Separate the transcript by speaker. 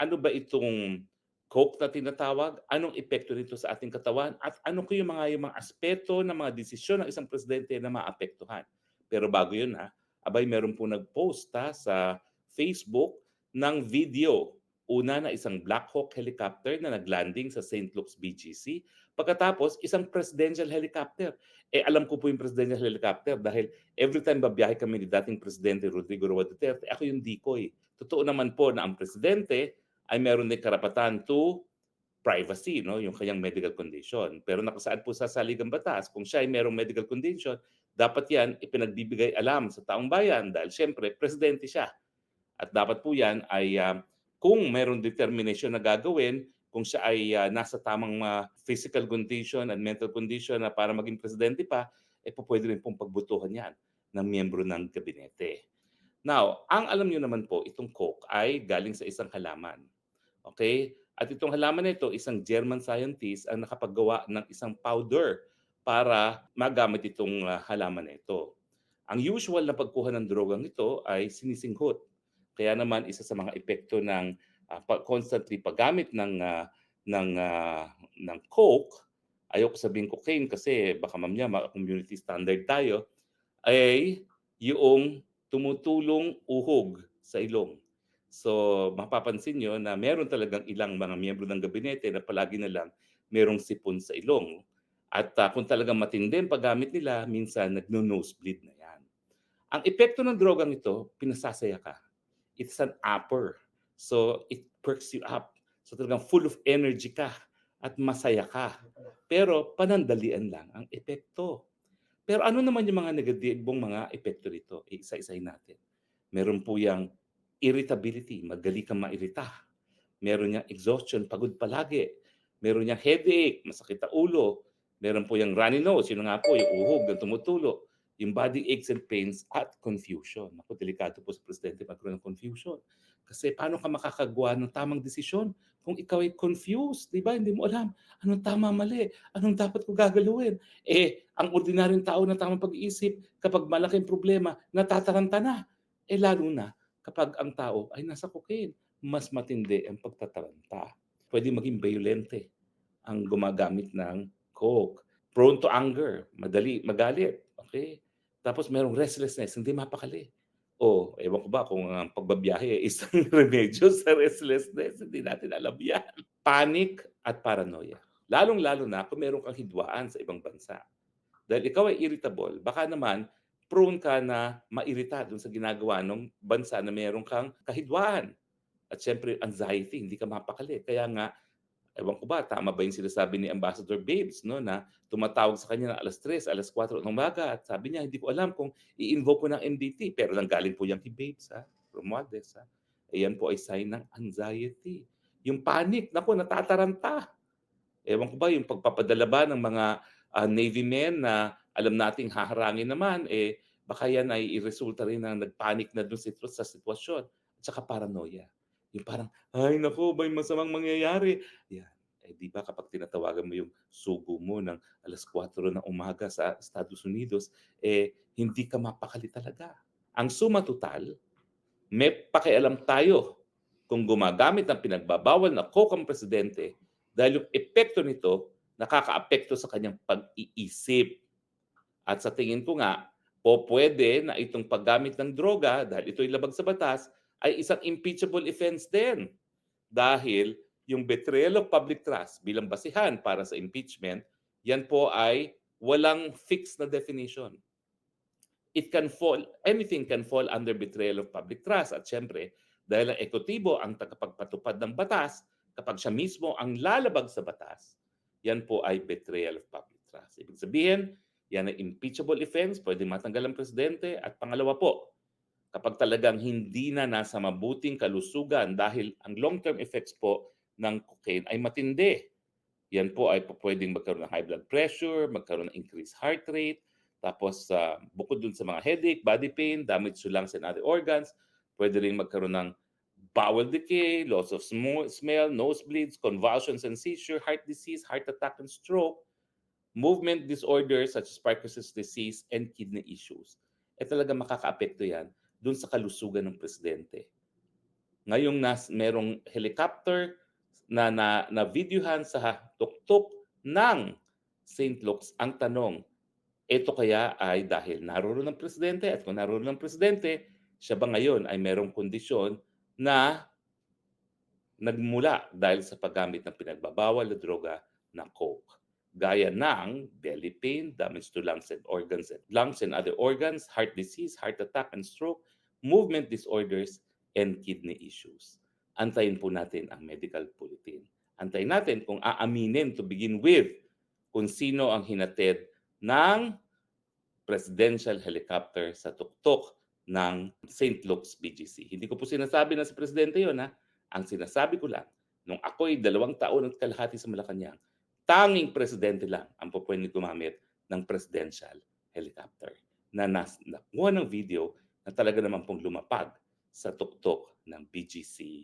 Speaker 1: ano ba itong coke na tinatawag, anong epekto nito sa ating katawan, at ano ko yung mga, yung mga aspeto ng mga desisyon ng isang presidente na maapektuhan. Pero bago yun ha, abay meron po nag-post ha, sa Facebook ng video. Una na isang Black Hawk helicopter na naglanding sa St. Luke's BGC. Pagkatapos, isang presidential helicopter. Eh, alam ko po yung presidential helicopter dahil every time babiyahe kami ni dating Presidente Rodrigo Roa Duterte, ako yung decoy. Totoo naman po na ang presidente ay meron din karapatan to privacy, no? yung kanyang medical condition. Pero nakasaad po sa saligang batas, kung siya ay merong medical condition, dapat yan ipinagbibigay alam sa taong bayan dahil syempre, presidente siya. At dapat po yan ay uh, kung mayroong determination na gagawin, kung siya ay uh, nasa tamang uh, physical condition and mental condition na para maging presidente pa, eh po pwede rin pong pagbutuhan yan ng miyembro ng gabinete. Now, ang alam niyo naman po, itong coke ay galing sa isang halaman. Okay? At itong halaman na ito, isang German scientist ang nakapaggawa ng isang powder para magamit itong uh, halaman na ito. Ang usual na pagkuha ng drogang ito ay sinisinghot. Kaya naman isa sa mga epekto ng uh, constantly paggamit ng uh, ng uh, ng coke, ayoko sabihin cocaine kasi baka mamaya community standard tayo, ay yung tumutulong uhog sa ilong. So mapapansin nyo na meron talagang ilang mga miyembro ng gabinete na palagi na lang merong sipon sa ilong. At uh, kung talagang matindi ang paggamit nila, minsan nagno-nosebleed na yan. Ang epekto ng drogang ito, pinasasaya ka it's an upper. So it perks you up. So talagang full of energy ka at masaya ka. Pero panandalian lang ang epekto. Pero ano naman yung mga negatibong mga epekto nito? Isa-isahin natin. Meron po yung irritability, magali kang mairita. Meron niyang exhaustion, pagod palagi. Meron niyang headache, masakit ang ulo. Meron po yung runny nose, yun nga po, yung uhog na tumutulo yung body aches and pains at confusion. Ako, delikado po sa presidente magkaroon ng confusion. Kasi paano ka makakagawa ng tamang desisyon kung ikaw ay confused, di ba? Hindi mo alam anong tama, mali, anong dapat ko gagawin. Eh, ang ordinaryong tao na tamang pag-iisip, kapag malaking problema, natataranta na. Eh, lalo na kapag ang tao ay nasa cocaine, mas matindi ang pagtataranta. Pwede maging violente ang gumagamit ng coke. Prone to anger, madali, magalit. Okay? Tapos merong restlessness, hindi mapakali. O, ewan ko ba kung ang pagbabiyahe isang remedyo sa restlessness, hindi natin alam yan. Panic at paranoia. Lalong-lalo na kung meron kang hidwaan sa ibang bansa. Dahil ikaw ay irritable, baka naman prone ka na mairita dun sa ginagawa ng bansa na meron kang kahidwaan. At syempre, anxiety, hindi ka mapakali. Kaya nga, ewan ko ba, tama ba yung sinasabi ni Ambassador Babes, no, na tumatawag sa kanya na alas 3, alas 4 ng umaga at sabi niya, hindi ko alam kung i-invoke ko ng MDT. Pero lang galing po yan kay Babes, ha? Romualdez, ha? Ayan po ay sign ng anxiety. Yung panic, naku, natataranta. Ewan ko ba, yung pagpapadala ba ng mga uh, Navy men na alam nating haharangin naman, eh, baka yan ay iresulta rin ng nagpanic na doon sa sitwasyon. At saka paranoia. Yung parang, ay nako, may masamang mangyayari. Yan. Eh, di ba kapag tinatawagan mo yung sugo mo ng alas 4 ng umaga sa Estados Unidos, eh, hindi ka mapakali talaga. Ang suma total, may pakialam tayo kung gumagamit ng pinagbabawal na coke ang presidente dahil yung epekto nito nakakaapekto sa kanyang pag-iisip. At sa tingin ko nga, po pwede na itong paggamit ng droga, dahil ito'y labag sa batas, ay isang impeachable offense din. Dahil yung betrayal of public trust bilang basihan para sa impeachment, yan po ay walang fixed na definition. It can fall, anything can fall under betrayal of public trust. At syempre, dahil ang ekotibo ang tagapagpatupad ng batas, kapag siya mismo ang lalabag sa batas, yan po ay betrayal of public trust. Ibig sabihin, yan ay impeachable offense, pwede matanggal ang presidente. At pangalawa po, kapag talagang hindi na nasa mabuting kalusugan dahil ang long-term effects po ng cocaine ay matindi. Yan po ay pwedeng magkaroon ng high blood pressure, magkaroon ng increased heart rate, tapos uh, bukod dun sa mga headache, body pain, damage to lungs and other organs, pwede rin magkaroon ng bowel decay, loss of smell, nosebleeds, convulsions and seizure, heart disease, heart attack and stroke, movement disorders such as Parkinson's disease, and kidney issues. Eh talaga makakaapekto yan dun sa kalusugan ng presidente. ngayong nas merong helicopter na na na-videohan sa tuktok ng St. Luke's. Ang tanong, ito kaya ay dahil naroon ang presidente at kung naroon ang presidente, siya ba ngayon ay merong kondisyon na nagmula dahil sa paggamit ng pinagbabawal na droga na coke gaya ng belly pain, damage to lungs and organs and lungs and other organs, heart disease, heart attack and stroke, movement disorders, and kidney issues. Antayin po natin ang medical bulletin. Antayin natin kung aaminin to begin with kung sino ang hinatid ng presidential helicopter sa tuktok ng St. Luke's BGC. Hindi ko po sinasabi na si Presidente yon ha. Ang sinasabi ko lang, nung ako'y dalawang taon at kalahati sa Malacanang, tanging presidente lang ang po pwedeng gumamit ng presidential helicopter na nakuha ng video na talaga naman pong lumapag sa tuktok ng BGC